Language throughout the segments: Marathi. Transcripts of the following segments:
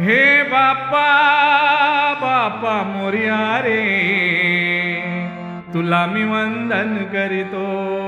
हे बापा बापा मोर्या रे तुला मी वंदन करीतो.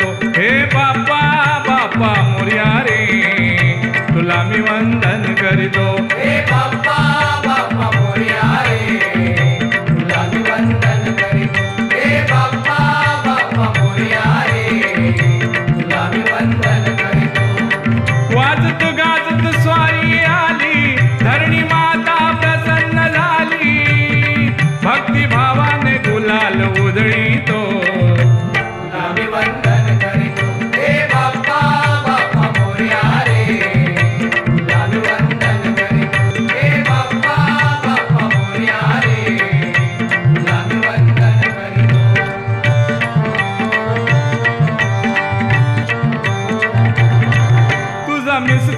বলতো হে বাবা বাবা I'm music.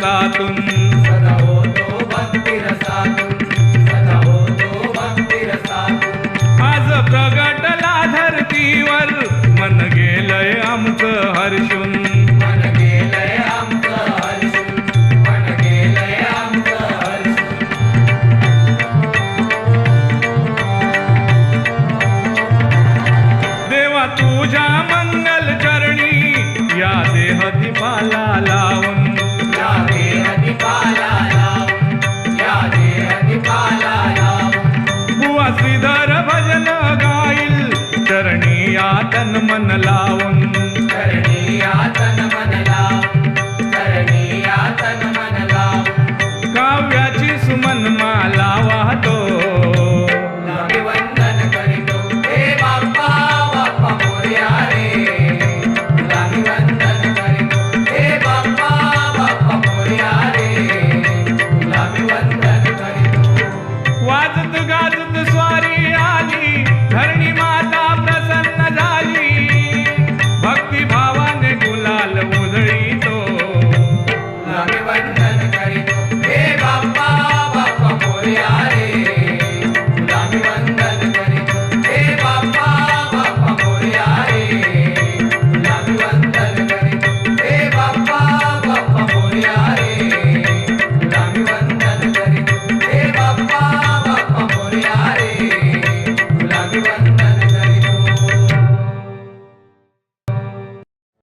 का तुम तन मन लाओ